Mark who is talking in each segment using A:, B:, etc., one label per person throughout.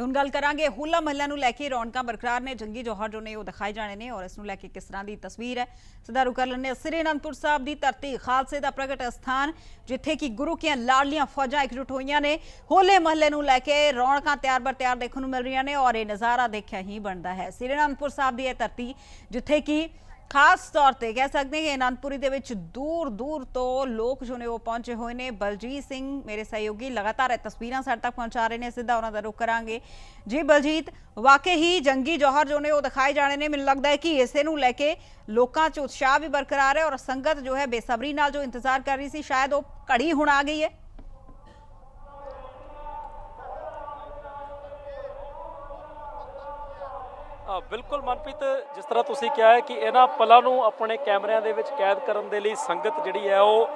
A: ਤੇ ਹੁਣ ਗੱਲ ਕਰਾਂਗੇ ਹੋਲਾ ਮਹੱਲਾ ਨੂੰ ਲੈ ਕੇ। ਰੌਣਕਾਂ ਬਰਕਰਾਰ ਨੇ। ਜੰਗੀ ਜੋਹਰ ਜੋ ਨੇ ਉਹ ਦਿਖਾਏ ਜਾਣੇ ਨੇ ਔਰ ਇਸ ਨੂੰ ਲੈ ਕੇ ਕਿਸ ਤਰ੍ਹਾਂ ਦੀ ਤਸਵੀਰ ਹੈ। ਸਦਾਰੂ ਕਰ ਲੈਣੇ ਸ੍ਰੀ ਅਨੰਦਪੁਰ ਸਾਹਿਬ ਦੀ ਧਰਤੀ ਖਾਲਸੇ ਦਾ ਪ੍ਰਗਟ ਸਥਾਨ ਜਿੱਥੇ ਕਿ ਗੁਰੂ ਕੀਆਂ ਲਾਡਲੀਆਂ ਫੌਜਾਂ ਇਕਜੁੱਟ ਹੋਈਆਂ ਨੇ। ਹੋਲੇ ਮਹੱਲੇ ਨੂੰ ਲੈ ਕੇ ਰੌਣਕਾਂ ਤਿਆਰ ਬਰ ਤਿਆਰ ਦੇਖਣ ਨੂੰ ਮਿਲ ਰਹੀਆਂ ਨੇ ਔਰ ਇਹ ਨਜ਼ਾਰਾ ਦੇਖਿਆ ਹੀ ਬਣਦਾ ਹੈ। ਸ੍ਰੀ ਅਨੰਦਪੁਰ ਸਾਹਿਬ ਦੀ ਇਹ ਧਰਤੀ, ਜਿੱਥੇ ਕਿ ਖਾਸ ਤੌਰ ਤੇ ਕਹਿ ਸਕਦੇ ਹਾਂ ਕਿ ਅਨੰਦਪੁਰੀ ਦੇ ਵਿੱਚ ਦੂਰ ਦੂਰ ਤੋਂ ਲੋਕ ਜੋ ਨੇ ਉਹ ਪਹੁੰਚੇ ਹੋਏ ਨੇ। ਬਲਜੀਤ ਸਿੰਘ ਮੇਰੇ ਸਹਿਯੋਗੀ ਲਗਾਤਾਰ ਇਹ ਤਸਵੀਰਾਂ ਸਾਡੇ ਤੱਕ ਪਹੁੰਚਾ ਰਹੇ ਨੇ, ਸਿੱਧਾ ਉਹਨਾਂ ਦਾ ਰੁਖ ਕਰਾਂਗੇ। ਜੀ ਬਲਜੀਤ, ਵਾਕਈ ਹੀ ਜੰਗੀ ਜੋਹਰ ਜੋ ਨੇ ਉਹ ਦਿਖਾਏ ਜਾਣੇ ਨੇ। ਮੈਨੂੰ ਲੱਗਦਾ ਹੈ ਕਿ ਇਸੇ ਨੂੰ ਲੈ ਕੇ ਲੋਕਾਂ 'ਚ ਉਤਸ਼ਾਹ ਵੀ ਬਰਕਰਾਰ ਹੈ ਔਰ ਸੰਗਤ ਜੋ ਹੈ ਬੇਸਬਰੀ ਨਾਲ ਜੋ ਇੰਤਜ਼ਾਰ ਕਰ ਰਹੀ ਸੀ, ਸ਼ਾਇਦ ਉਹ ਘੜੀ ਹੁਣ ਆ ਗਈ ਹੈ।
B: ਬਿਲਕੁਲ ਮਨਪ੍ਰੀਤ, ਜਿਸ ਤਰ੍ਹਾਂ ਤੁਸੀਂ ਕਿਹਾ ਹੈ ਕਿ ਇਹਨਾਂ ਪਲਾਂ ਨੂੰ ਆਪਣੇ ਕੈਮਰਿਆਂ ਦੇ ਵਿੱਚ ਕੈਦ ਕਰਨ ਦੇ ਲਈ ਸੰਗਤ ਜਿਹੜੀ ਹੈ ਉਹ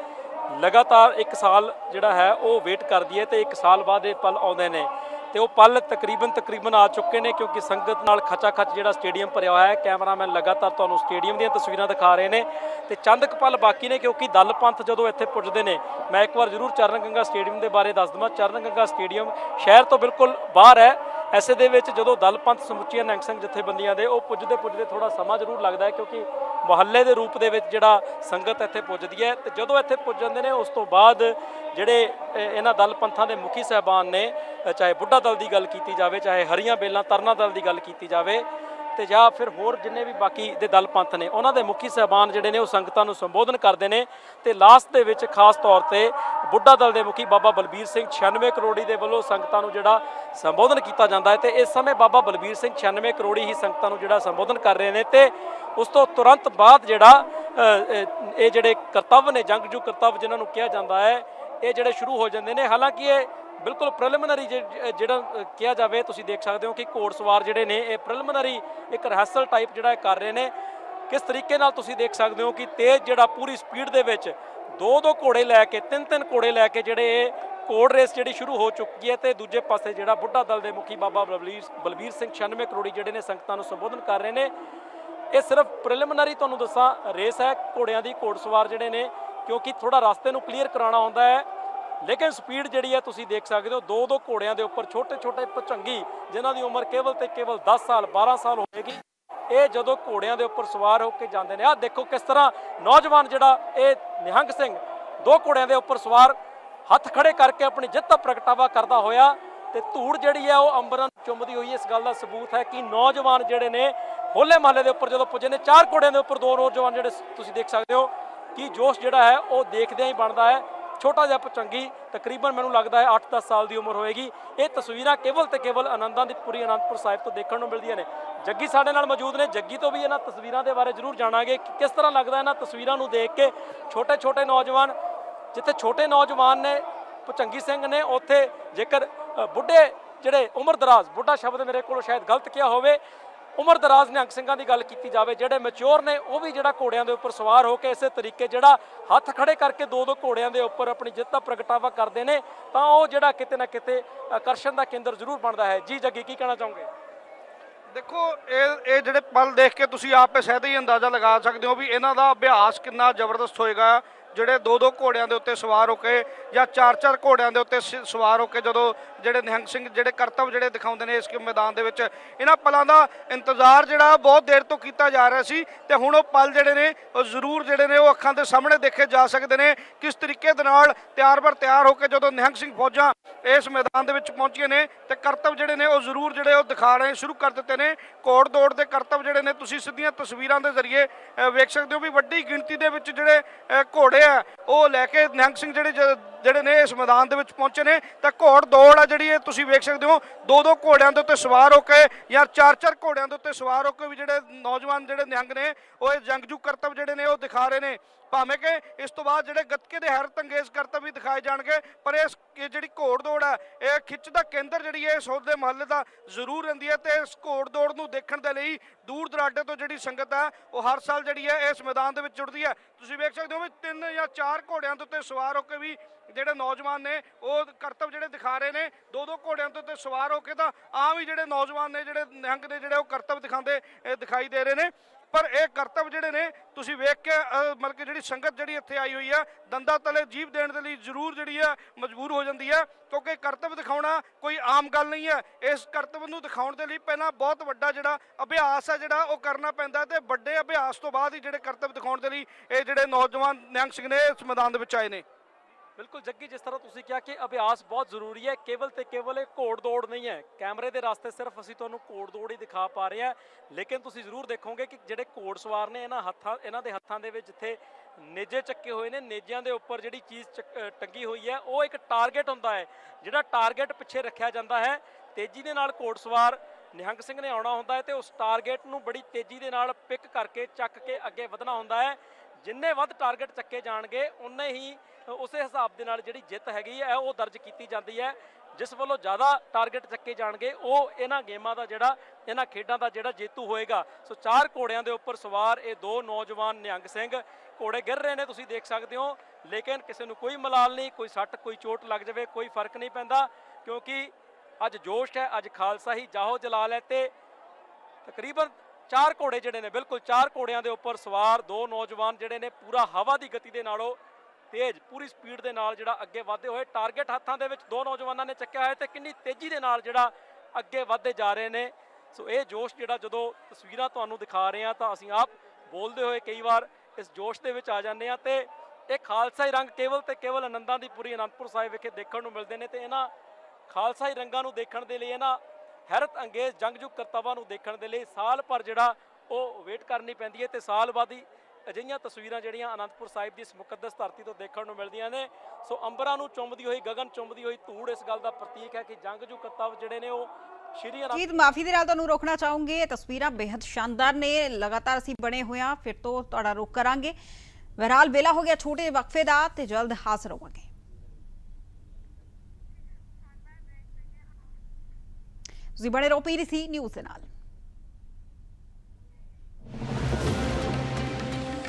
B: ਲਗਾਤਾਰ 1 ਸਾਲ ਜਿਹੜਾ ਹੈ ਉਹ ਵੇਟ ਕਰਦੀ ਹੈ ਤੇ 1 ਸਾਲ ਬਾਅਦ ਇਹ ਪਲ ਆਉਂਦੇ ਨੇ। ਤੇ ਉਹ ਪਲ ਤਕਰੀਬਨ ਤਕਰੀਬਨ ਆ ਚੁੱਕੇ ਨੇ ਕਿਉਂਕਿ ਸੰਗਤ ਨਾਲ ਖਚਾ ਖਚ ਜਿਹੜਾ ਸਟੇਡੀਅਮ ਭਰਿਆ ਹੋਇਆ ਹੈ, ਕੈਮਰਾਮੈਨ ਲਗਾਤਾਰ ਤੁਹਾਨੂੰ ਸਟੇਡੀਅਮ ਦੀਆਂ ਤਸਵੀਰਾਂ ਦਿਖਾ ਰਹੇ ਨੇ। ਤੇ ਚੰਦ ਕੁ ਪਲ ਬਾਕੀ ਨੇ ਕਿਉਂਕਿ ਦਲ ਪੰਥ ਜਦੋਂ ਇੱਥੇ ਪੁੱਜਦੇ ਨੇ, ਮੈਂ ਇੱਕ ਵਾਰ ਜ਼ਰੂਰ ਚਰਨ ਗੰਗਾ ਸਟੇਡੀਅਮ ਦੇ ਬਾਰੇ ਦੱਸ ਦਵਾਂ। ਚਰਨ ਗੰਗਾ ਸਟੇਡੀਅਮ ਸ਼ਹਿਰ ਤੋਂ ਬਿਲਕੁਲ ਬਾਹਰ ਹੈ। ਐਸੇ ਦੇ ਵਿੱਚ ਜਦੋਂ ਦਲ ਪੰਥ ਸਮੁੱਚੀਆਂ ਨੰਗ ਸਿੰਘ ਜਥੇਬੰਦੀਆਂ ਦੇ, ਉਹ ਪੁੱਜਦੇ ਪੁੱਜਦੇ ਥੋੜਾ ਸਮਾਂ ਜ਼ਰੂਰ ਲੱਗਦਾ ਹੈ ਕਿਉਂਕਿ ਮੁਹੱਲੇ ਦੇ ਰੂਪ ਦੇ ਵਿੱਚ ਜਿਹੜਾ ਸੰਗਤ ਇੱਥੇ ਪੁੱਜਦੀ ਹੈ ਤੇ ਜਦੋਂ ਇੱਥੇ ਪੁੱਜ ਜਾਂਦੇ ਨੇ, ਉਸ ਤੋਂ ਬਾਅਦ ਜਿਹੜੇ ਇਹਨਾਂ ਦਲ ਪੰਥਾਂ ਦੇ ਮੁਖੀ ਸਹਿਬਾਨ ਨੇ ਚਾਹੇ ਬੁੱਢਾ ਦਲ ਦੀ ਗੱਲ ਕੀਤੀ ਜਾਵੇ, ਚਾਹੇ ਹਰੀਆਂ ਬੇਲਾਂ, ਤਰਨਾ ਦਲ ਦੀ ਗੱਲ ਕੀਤੀ ਜਾਵੇ ਤੇ ਜਾਂ ਫਿਰ ਹੋਰ ਜਿੰਨੇ ਵੀ ਬਾਕੀ ਦੇ ਦਲ ਪੰਥ ਨੇ, ਉਹਨਾਂ ਦੇ ਮੁਖੀ ਸਹਿਬਾਨ ਜਿਹੜੇ ਨੇ ਉਹ ਸੰਗਤਾਂ ਨੂੰ ਸੰਬੋਧਨ ਕਰਦੇ ਨੇ ਤੇ ਲਾਸਟ ਦੇ ਵਿੱਚ ਖਾਸ ਤੌਰ ਤੇ ਬੁੱਢਾ ਦਲ ਦੇ ਮੁਖੀ ਬਾਬਾ ਬਲਬੀਰ ਸਿੰਘ 96 ਕਰੋੜੀ ਦੇ ਵੱਲੋਂ ਸੰਗਤਾਂ ਨੂੰ ਜਿਹੜਾ ਸੰਬੋਧਨ ਕੀਤਾ ਜਾਂਦਾ ਹੈ ਤੇ ਇਸ ਸਮੇਂ ਬਾਬਾ ਬਲਬੀਰ ਸਿੰਘ 96 ਕਰੋੜੀ ਹੀ ਸੰਗਤਾਂ ਨੂੰ ਜਿਹੜਾ ਸੰਬੋਧਨ ਕਰ ਰਹੇ ਨੇ ਤੇ ਉਸ ਤੋਂ ਤੁਰੰਤ ਬਾਅਦ ਜਿਹੜਾ ਇਹ ਜਿਹੜੇ ਕਰਤੱਵ ਨੇ ਜੰਗਜੂ ਕਰਤੱਵ ਜਿਨ੍ਹਾਂ ਨੂੰ ਕਿਹਾ ਜਾਂਦਾ ਹੈ, ਇਹ ਜਿਹੜੇ ਸ਼ੁਰੂ ਹੋ ਜਾਂਦੇ ਨੇ। ਹਾਲਾਂਕਿ ਇਹ ਬਿਲਕੁਲ ਪ੍ਰੀਲਿਮਿਨਰੀ ਜਿਹੜਾ ਕਿਹਾ ਜਾਵੇ, ਤੁਸੀਂ ਦੇਖ ਸਕਦੇ ਹੋ ਕਿ ਘੋੜਸਵਾਰ ਜਿਹੜੇ ਨੇ, ਇਹ ਪ੍ਰੀਲਿਮਿਨਰੀ ਇੱਕ ਰਿਹਰਸਲ ਟਾਈਪ ਜਿਹੜਾ ਕਰ ਰਹੇ ਨੇ। ਕਿਸ ਤਰੀਕੇ ਨਾਲ ਤੁਸੀਂ ਦੇਖ ਸਕਦੇ ਹੋ ਕਿ ਤੇਜ਼ ਜਿਹੜਾ ਪੂਰੀ ਸਪੀਡ ਦੇ ਵਿੱਚ ਦੋ ਦੋ ਘੋੜੇ ਲੈ ਕੇ ਤਿੰਨ ਤਿੰਨ ਘੋੜੇ ਲੈ ਕੇ ਜਿਹੜੇ ਇਹ ਘੋੜ ਰੇਸ ਜਿਹੜੀ ਸ਼ੁਰੂ ਹੋ ਚੁੱਕੀ ਹੈ ਤੇ ਦੂਜੇ ਪਾਸੇ ਜਿਹੜਾ ਬੁੱਢਾ ਦਲ ਦੇ ਮੁਖੀ ਬਾਬਾ ਬਲਬੀਰ ਬਲਬੀਰ ਸਿੰਘ 96 ਕਰੋੜੀ ਜਿਹੜੇ ਨੇ ਸੰਗਤਾਂ ਨੂੰ ਸੰਬੋਧਨ ਕਰ ਰਹੇ ਨੇ। ਇਹ ਸਿਰਫ ਪ੍ਰੀਲਿਮਿਨਰੀ ਤੁਹਾਨੂੰ ਦੱਸਾਂ ਰੇਸ ਹੈ ਘੋੜਿਆਂ ਦੀ ਘੋੜਸਵਾਰ ਜਿਹੜੇ ਨੇ, ਕਿਉਂਕਿ ਥੋੜਾ ਰਸਤੇ ਨੂੰ ਕਲੀਅਰ ਕਰਾਉਣਾ ਹੁੰਦਾ ਹੈ। ਲੇਕਿਨ ਸਪੀਡ ਜਿਹੜੀ ਹੈ ਤੁਸੀਂ ਦੇਖ ਸਕਦੇ ਹੋ, ਦੋ ਦੋ ਘੋੜਿਆਂ ਦੇ ਉੱਪਰ ਛੋਟੇ ਛੋਟੇ ਭਚੰਗੀ ਜਿਨ੍ਹਾਂ ਦੀ ਉਮਰ ਕੇਵਲ ਤੇ ਕੇਵਲ 10 ਸਾਲ 12 ਸਾਲ ਹੋਵੇਗੀ ਇਹ ਜਦੋਂ ਘੋੜਿਆਂ ਦੇ ਉੱਪਰ ਸਵਾਰ ਹੋ ਕੇ ਜਾਂਦੇ ਨੇ, ਆਹ ਦੇਖੋ ਕਿਸ ਤਰ੍ਹਾਂ ਨੌਜਵਾਨ ਜਿਹੜਾ ਇਹ ਨਿਹੰਗ ਸਿੰਘ, ਦੋ ਘੋੜਿਆਂ ਦੇ ਉੱਪਰ ਸਵਾਰ, ਹੱਥ ਖੜੇ ਕਰਕੇ ਆਪਣੀ ਜਿੱਤ ਦਾ ਪ੍ਰਗਟਾਵਾ ਕਰਦਾ ਹੋਇਆ ਤੇ ਧੂੜ ਜਿਹੜੀ ਹੈ ਉਹ ਅੰਬਰਾਂ ਚੁੰਮਦੀ ਹੋਈ ਇਸ ਗੱਲ ਦਾ ਸਬੂਤ ਹੈ ਕਿ ਨੌਜਵਾਨ ਜਿਹੜੇ ਨੇ, ਹੋਲੇ ਮਹੱਲੇ ਦੇ ਉੱਪਰ ਜਦੋਂ ਪੁੱਜੇ ਨੇ, ਚਾਰ ਘੋੜਿਆਂ ਦੇ ਉੱਪਰ ਦੋ ਨੌਜਵਾਨ ਜਿਹੜੇ ਤੁਸੀਂ ਦੇਖ ਸਕਦੇ ਹੋ, ਕਿ ਜੋਸ਼ ਜਿਹੜਾ ਹੈ ਉਹ ਦੇਖਦਿਆਂ ਹੀ ਬਣਦਾ ਹੈ। ਛੋਟਾ ਜਿਹਾ ਪਚੰਗੀ ਤਕਰੀਬਨ ਮੈਨੂੰ ਲੱਗਦਾ ਹੈ 8-10 ਸਾਲ ਦੀ ਉਮਰ ਹੋਏਗੀ। ਇਹ ਤਸਵੀਰਾਂ ਕੇਵਲ ਤੇ ਕੇਵਲ ਆਨੰਦਾਂ ਦੀ ਪੂਰੀ ਅਨੰਦਪੁਰ ਸਾਹਿਬ ਤੋਂ ਦੇਖਣ ਨੂੰ ਮਿਲਦੀਆਂ ਨੇ। ਜੱਗੀ ਸਾਡੇ ਨਾਲ ਮੌਜੂਦ ਨੇ। ਜੱਗੀ ਤੋਂ ਵੀ ਇਹਨਾਂ ਤਸਵੀਰਾਂ ਦੇ ਬਾਰੇ ਜ਼ਰੂਰ ਜਾਣਾਂਗੇ ਕਿ ਕਿਸ ਤਰ੍ਹਾਂ ਲੱਗਦਾ ਇਹਨਾਂ ਤਸਵੀਰਾਂ ਨੂੰ ਦੇਖ ਕੇ ਛੋਟੇ-ਛੋਟੇ ਨੌਜਵਾਨ, ਜਿੱਥੇ ਛੋਟੇ ਨੌਜਵਾਨ ਨੇ ਭੁਚੰਗੀ ਸਿੰਘ ਨੇ, ਉੱਥੇ ਜੇਕਰ ਬੁੱਢੇ ਜਿਹੜੇ ਉਮਰ ਦਰਾਜ਼, ਬੁੱਢਾ ਸ਼ਬਦ ਮੇਰੇ ਕੋਲ ਸ਼ਾਇਦ ਗਲਤ ਕਿਹਾ ਹੋਵੇ ਉਮਰ ਦਰਾਜ਼ ਨਿਹੰਗ ਸਿੰਘਾਂ ਦੀ ਗੱਲ ਕੀਤੀ ਜਾਵੇ, ਜਿਹੜੇ ਮੈਚੁਰ ਨੇ, ਉਹ ਵੀ ਜਿਹੜਾ ਘੋੜਿਆਂ ਦੇ ਉੱਪਰ ਸਵਾਰ ਹੋ ਕੇ ਇਸੇ ਤਰੀਕੇ ਜਿਹੜਾ ਹੱਥ ਖੜੇ ਕਰਕੇ ਦੋ ਦੋ ਘੋੜਿਆਂ ਦੇ ਉੱਪਰ ਆਪਣੀ ਜਿੱਤ ਦਾ ਪ੍ਰਗਟਾਵਾ ਕਰਦੇ ਨੇ, ਤਾਂ ਉਹ ਜਿਹੜਾ ਕਿਤੇ ਨਾ ਕਿਤੇ ਆਕਰਸ਼ਣ ਦਾ ਕੇਂਦਰ ਜ਼ਰੂਰ ਬਣਦਾ ਹੈ। ਜੀ ਜੱਗੀ, ਕੀ ਕਹਿਣਾ ਚਾਹੋਗੇ?
C: ਦੇਖੋ, ਇਹ ਇਹ ਜਿਹੜੇ ਪਲ ਦੇਖ ਕੇ ਤੁਸੀਂ ਆਪੇ ਸਹਿਤ ਹੀ ਅੰਦਾਜ਼ਾ ਲਗਾ ਸਕਦੇ ਹੋ ਵੀ ਇਹਨਾਂ ਦਾ ਅਭਿਆਸ ਕਿੰਨਾ ਜ਼ਬਰਦਸਤ ਹੋਏਗਾ। ਜਿਹੜੇ ਦੋ ਦੋ ਘੋੜਿਆਂ ਦੇ ਉੱਤੇ ਸਵਾਰ ਹੋ ਕੇ ਜਾਂ ਚਾਰ ਚਾਰ ਘੋੜਿਆਂ ਦੇ ਉੱਤੇ ਸ- ਸਵਾਰ ਹੋ ਕੇ ਜਦੋਂ ਜਿਹੜੇ ਨਿਹੰਗ ਸਿੰਘ, ਜਿਹੜੇ ਕਰਤੱਵ ਜਿਹੜੇ ਦਿਖਾਉਂਦੇ ਨੇ ਇਸ ਕੇ ਮੈਦਾਨ ਦੇ ਵਿੱਚ, ਇਹਨਾਂ ਪਲਾਂ ਦਾ ਇੰਤਜ਼ਾਰ ਜਿਹੜਾ ਬਹੁਤ ਦੇਰ ਤੋਂ ਕੀਤਾ ਜਾ ਰਿਹਾ ਸੀ ਤੇ ਹੁਣ ਉਹ ਪਲ ਜਿਹੜੇ ਨੇ, ਉਹ ਜ਼ਰੂਰ ਜਿਹੜੇ ਨੇ ਉਹ ਅੱਖਾਂ ਦੇ ਸਾਹਮਣੇ ਦੇਖੇ ਜਾ ਸਕਦੇ ਨੇ ਕਿਸ ਤਰੀਕੇ ਦੇ ਨਾਲ ਤਿਆਰ ਬਰ ਤਿਆਰ ਹੋ ਕੇ ਜਦੋਂ ਨਿਹੰਗ ਸਿੰਘ ਫੌਜਾਂ ਇਸ ਮੈਦਾਨ ਦੇ ਵਿੱਚ ਪਹੁੰਚੀਆਂ ਨੇ ਤੇ ਕਰਤੱਵ ਜਿਹੜੇ ਨੇ ਉਹ ਜ਼ਰੂਰ ਜਿਹੜੇ ਉਹ ਦਿਖਾ ਰਹੇ ਸ਼ੁਰੂ ਕਰ ਦਿੱਤੇ ਨੇ। ਕੋੜ ਦੌੜ ਦੇ ਕਰਤੱਵ ਜਿਹੜੇ ਨੇ, ਤੁਸੀਂ ਸਿੱਧੀਆਂ ਤਸਵੀਰਾਂ ਦੇ ਜ਼ਰੀਏ ਵੇਖ ਸਕਦੇ ਹੋ ਵੀ ਵੱਡੀ ਗਿਣਤੀ ਦੇ ਵਿੱਚ ਜਿਹੜੇ ਘੋੜੇ ਆ, ਉਹ ਲੈ ਕੇ ਨਿਹੰਗ ਸਿੰਘ ਜਿਹੜੇ ਜਿਹੜੇ ਨੇ ਇਸ ਮੈਦਾਨ ਦੇ ਵਿੱਚ ਪਹੁੰਚੇ ਨੇ, ਤਾਂ ਘੋੜ ਦੌੜ ਆ ਜਿਹੜੀ ਇਹ ਤੁਸੀਂ ਵੇਖ ਸਕਦੇ ਹੋ। ਦੋ ਦੋ ਘੋੜਿਆਂ ਦੇ ਉੱਤੇ ਸਵਾਰ ਹੋ ਕੇ ਜਾਂ ਚਾਰ ਚਾਰ ਘੋੜਿਆਂ ਦੇ ਉੱਤੇ ਸਵਾਰ ਹੋ ਕੇ ਵੀ ਜਿਹੜੇ ਨੌਜਵਾਨ ਜਿਹੜੇ ਨਿਹੰਗ ਨੇ, ਉਹ ਇਹ ਜੰਗਜੂ ਕਰਤੱਵ ਜਿਹੜੇ ਨੇ ਉਹ ਦਿਖਾ ਰਹੇ ਨੇ। ਭਾਵੇਂ ਕਿ ਇਸ ਤੋਂ ਬਾਅਦ ਜਿਹੜੇ ਗੱਤਕੇ ਦੇ ਹੈਰਤ ਅੰਗੇਜ਼ ਕਰਤੱਵ ਵੀ ਦਿਖਾਏ ਜਾਣਗੇ, ਪਰ ਇਸ ਜਿਹੜੀ ਘੋੜ ਦੌੜ ਹੈ, ਇਹ ਖਿੱਚ ਦਾ ਕੇਂਦਰ ਜਿਹੜੀ ਹੈ, ਇਸ ਦੇ ਮਹੱਲੇ ਦਾ ਜ਼ਰੂਰ ਰਹਿੰਦੀ ਹੈ ਤੇ ਇਸ ਘੋੜ ਦੌੜ ਨੂੰ ਦੇਖਣ ਦੇ ਲਈ ਦੂਰ ਦਰਾਡੇ ਤੋਂ ਜਿਹੜੀ ਸੰਗਤ ਹੈ, ਉਹ ਹਰ ਸਾਲ ਜਿਹੜੀ ਹੈ, ਇਸ ਮੈਦਾਨ ਦੇ ਵਿੱਚ ਜੁੜਦੀ ਹੈ। ਤੁਸੀਂ ਵੇਖ ਸਕਦੇ ਹੋ ਵੀ ਤਿੰਨ ਜਾਂ ਚਾਰ ਘੋੜਿਆਂ ਦੇ ਉੱਤੇ ਸਵਾਰ ਹੋ ਕੇ ਵੀ ਜਿਹੜੇ ਨੌਜਵਾਨ ਨੇ, ਉਹ ਕਰਤੱਵ ਜਿਹੜੇ ਦਿਖਾ ਰਹੇ ਨੇ ਦੋ ਦੋ ਘੋੜਿਆਂ ਦੇ ਉੱਤੇ ਸਵਾਰ ਹੋ ਕੇ ਤਾਂ ਆਮ ਹੀ ਜਿਹੜੇ ਨੌਜਵਾਨ ਨੇ, ਜਿਹੜੇ ਨਿਹੰਗ ਨੇ, ਜਿਹੜੇ ਉਹ ਕਰਤੱਵ ਦਿਖਾਉਂਦੇ ਦਿਖਾਈ ਦੇ ਰਹੇ ਨੇ। ਪਰ ਇਹ ਕਰਤੱਵ ਜਿਹੜੇ ਨੇ, ਤੁਸੀਂ ਵੇਖ ਕੇ ਮਤਲਬ ਕਿ ਜਿਹੜੀ ਸੰਗਤ ਜਿਹੜੀ ਇੱਥੇ ਆਈ ਹੋਈ ਆ, ਦੰਦਾਂ ਤਲੇ ਜੀਵ ਦੇਣ ਦੇ ਲਈ ਜ਼ਰੂਰ ਜਿਹੜੀ ਆ, ਮਜਬੂਰ ਹੋ ਜਾਂਦੀ ਹੈ ਕਿਉਂਕਿ ਕਰਤੱਵ ਦਿਖਾਉਣਾ ਕੋਈ ਆਮ ਗੱਲ ਨਹੀਂ ਹੈ ਇਸ ਕਰਤੱਵ ਨੂੰ ਦਿਖਾਉਣ ਦੇ ਲਈ ਪਹਿਲਾਂ ਬਹੁਤ ਵੱਡਾ ਜਿਹੜਾ ਅਭਿਆਸ ਹੈ ਜਿਹੜਾ ਉਹ ਕਰਨਾ ਪੈਂਦਾ ਹੈ ਤੇ ਵੱਡੇ ਅਭਿਆਸ ਤੋਂ ਬਾਅਦ ਹੀ ਜਿਹੜੇ ਕਰਤੱਵ ਦਿਖਾਉਣ ਦੇ ਲਈ ਇਹ ਜਿਹੜੇ ਨੌਜਵਾਨ ਨਿਹੰਗ ਸਿੰਘ ਨੇ ਇਸ ਮੈਦਾਨ ਦੇ ਵਿੱਚ ਆਏ ਨੇ।
B: ਬਿਲਕੁਲ ਜੱਗੀ, ਜਿਸ ਤਰ੍ਹਾਂ ਤੁਸੀਂ ਕਿਹਾ ਕਿ ਅਭਿਆਸ ਬਹੁਤ ਜ਼ਰੂਰੀ ਹੈ, ਕੇਵਲ ਤੇ ਕੇਵਲ ਇਹ ਘੋੜ ਦੌੜ ਨਹੀਂ ਹੈ। ਕੈਮਰੇ ਦੇ ਰਸਤੇ ਸਿਰਫ ਅਸੀਂ ਤੁਹਾਨੂੰ ਘੋੜ ਦੌੜ ਹੀ ਦਿਖਾ ਪਾ ਰਹੇ ਹਾਂ, ਲੇਕਿਨ ਤੁਸੀਂ ਜ਼ਰੂਰ ਦੇਖੋਗੇ ਕਿ ਜਿਹੜੇ ਘੋੜ ਸਵਾਰ ਨੇ, ਇਹਨਾਂ ਹੱਥਾਂ, ਇਹਨਾਂ ਦੇ ਹੱਥਾਂ ਦੇ ਵਿੱਚ ਜਿੱਥੇ ਨੇਜੇ ਚੱਕੇ ਹੋਏ ਨੇ, ਨੇਜਿਆਂ ਦੇ ਉੱਪਰ ਜਿਹੜੀ ਚੀਜ਼ ਚੱਕ- ਟੰਗੀ ਹੋਈ ਹੈ, ਉਹ ਇੱਕ ਟਾਰਗੇਟ ਹੁੰਦਾ ਹੈ, ਜਿਹੜਾ ਟਾਰਗੇਟ ਪਿੱਛੇ ਰੱਖਿਆ ਜਾਂਦਾ ਹੈ। ਤੇਜ਼ੀ ਦੇ ਨਾਲ ਘੋੜ ਸਵਾਰ ਨਿਹੰਗ ਸਿੰਘ ਨੇ ਆਉਣਾ ਹੁੰਦਾ ਹੈ ਤੇ ਉਸ ਟਾਰਗੇਟ ਨੂੰ ਬੜੀ ਤੇਜ਼ੀ ਦੇ ਨਾਲ ਪਿਕ ਕਰਕੇ, ਚੱਕ ਕੇ ਅੱਗੇ ਵਧਣਾ ਹੁੰਦਾ ਹੈ। ਜਿੰਨੇ ਵੱਧ ਟਾਰਗੇਟ ਚੱਕੇ ਜਾਣਗੇ ਉਨੇ ਹੀ ਉਸੇ ਹਿਸਾਬ ਦੇ ਨਾਲ ਜਿਹੜੀ ਜਿੱਤ ਹੈਗੀ ਹੈ, ਉਹ ਦਰਜ ਕੀਤੀ ਜਾਂਦੀ ਹੈ। ਜਿਸ ਵੱਲੋਂ ਜ਼ਿਆਦਾ ਟਾਰਗੇਟ ਚੱਕੇ ਜਾਣਗੇ, ਉਹ ਇਹਨਾਂ ਗੇਮਾਂ ਦਾ ਜਿਹੜਾ, ਇਹਨਾਂ ਖੇਡਾਂ ਦਾ ਜਿਹੜਾ ਜੇਤੂ ਹੋਏਗਾ। ਸੋ ਚਾਰ ਘੋੜਿਆਂ ਦੇ ਉੱਪਰ ਸਵਾਰ ਇਹ ਦੋ ਨੌਜਵਾਨ ਨਿਹੰਗ ਸਿੰਘ। ਘੋੜੇ ਗਿਰ ਰਹੇ ਨੇ, ਤੁਸੀਂ ਦੇਖ ਸਕਦੇ ਹੋ। ਲੇਕਿਨ ਕਿਸੇ ਨੂੰ ਕੋਈ ਮਲਾਲ ਨਹੀਂ, ਕੋਈ ਸੱਟ, ਕੋਈ ਚੋਟ ਲੱਗ ਜਾਵੇ, ਕੋਈ ਫ਼ਰਕ ਨਹੀਂ ਪੈਂਦਾ, ਕਿਉਂਕਿ ਅੱਜ ਜੋਸ਼ ਹੈ, ਅੱਜ ਖਾਲਸਾ ਹੀ ਜਾਹੋ ਜਲਾਲ ਹੈ ਤੇ ਤਕਰੀਬਨ ਚਾਰ ਘੋੜੇ ਜਿਹੜੇ ਨੇ, ਬਿਲਕੁਲ ਚਾਰ ਘੋੜਿਆਂ ਦੇ ਉੱਪਰ ਸਵਾਰ ਦੋ ਨੌਜਵਾਨ ਜਿਹੜੇ ਨੇ ਪੂਰਾ ਹਵਾ ਦੀ ਗਤੀ ਦੇ ਨਾਲੋਂ ਤੇਜ਼, ਪੂਰੀ ਸਪੀਡ ਦੇ ਨਾਲ ਜਿਹੜਾ ਅੱਗੇ ਵਧਦੇ ਹੋਏ ਟਾਰਗੇਟ ਹੱਥਾਂ ਦੇ ਵਿੱਚ ਦੋ ਨੌਜਵਾਨਾਂ ਨੇ ਚੱਕਿਆ ਹੋਇਆ ਤੇ ਕਿੰਨੀ ਤੇਜ਼ੀ ਦੇ ਨਾਲ ਜਿਹੜਾ ਅੱਗੇ ਵਧਦੇ ਜਾ ਰਹੇ ਨੇ। ਸੋ ਇਹ ਜੋਸ਼ ਜਿਹੜਾ ਜਦੋਂ ਤਸਵੀਰਾਂ ਤੁਹਾਨੂੰ ਦਿਖਾ ਰਹੇ ਆ ਤਾਂ ਅਸੀਂ ਆਪ ਬੋਲਦੇ ਹੋਏ ਕਈ ਵਾਰ ਇਸ ਜੋਸ਼ ਦੇ ਵਿੱਚ ਆ ਜਾਂਦੇ ਆ ਤੇ ਇਹ ਖਾਲਸਾਈ ਰੰਗ ਕੇਵਲ ਤੇ ਕੇਵਲ ਆਨੰਦਾਂ ਦੀ ਪੂਰੀ ਅਨੰਦਪੁਰ ਸਾਹਿਬ ਵਿਖੇ ਦੇਖਣ ਨੂੰ ਮਿਲਦੇ ਨੇ ਤੇ ਇਹਨਾਂ ਖਾਲਸਾਈ ਰੰਗਾਂ ਨੂੰ ਦੇਖਣ ਦੇ ਲਈ ਇਹਨਾਂ ਹੈਰਤ ਅੰਗੇਜ਼ ਜੰਗਜੂ ਕਰਤੱਵਾਂ ਨੂੰ ਦੇਖਣ ਦੇ ਲਈ ਸਾਲ ਭਰ ਜਿਹੜਾ ਉਹ ਵੇਟ ਕਰਨੀ ਪੈਂਦੀ ਹੈ ਤੇ ਸਾਲ ਬਾਅਦ ਹੀ ਅਜਿਹੀਆਂ ਤਸਵੀਰਾਂ ਜਿਹੜੀਆਂ ਅਨੰਦਪੁਰ ਸਾਹਿਬ ਦੀ ਇਸ ਮੁਕੱਦਸ ਧਰਤੀ ਤੋਂ ਦੇਖਣ ਨੂੰ ਮਿਲਦੀਆਂ ਨੇ। ਸੋ ਅੰਬਰਾਂ ਨੂੰ ਚੁੰਮਦੀ ਹੋਈ, ਗਗਨ ਚੁੰਮਦੀ ਹੋਈ ਧੂੜ ਇਸ ਗੱਲ ਦਾ ਪ੍ਰਤੀਕ ਹੈ ਕਿ ਜੰਗਜੂ ਕਰਤੱਵ ਜਿਹੜੇ ਨੇ ਉਹ ਸ਼੍ਰੀ ਅਨੰਦ
A: ਮਾਫੀ ਦੇ ਨਾਲ ਤੁਹਾਨੂੰ ਰੋਕਣਾ ਚਾਹੂੰਗੇ। ਇਹ ਤਸਵੀਰਾਂ ਬੇहद ਸ਼ਾਨਦਾਰ ਨੇ। ਲਗਾਤਾਰ ਅਸੀਂ ਬਣੇ ਹੋਇਆ ਫਿਰ ਤੋਂ ਤੁਹਾਡਾ ਰੋਕ ਕਰਾਂਗੇ। ਬਹਿਰਾਲ ਵੇਲਾ ਹੋ ਗਿਆ ਛੋਟੇ ਵਕਫੇ ਦਾ ਤੇ ਜਲਦ ਹਾਜ਼ਰ ਹੋਵਾਂਗੇ। ਤੁਸੀਂ ਬਣੇ ਰਹੋ ਪੀਰੀਸੀ ਨਿਊਜ਼ ਦੇ ਨਾਲ।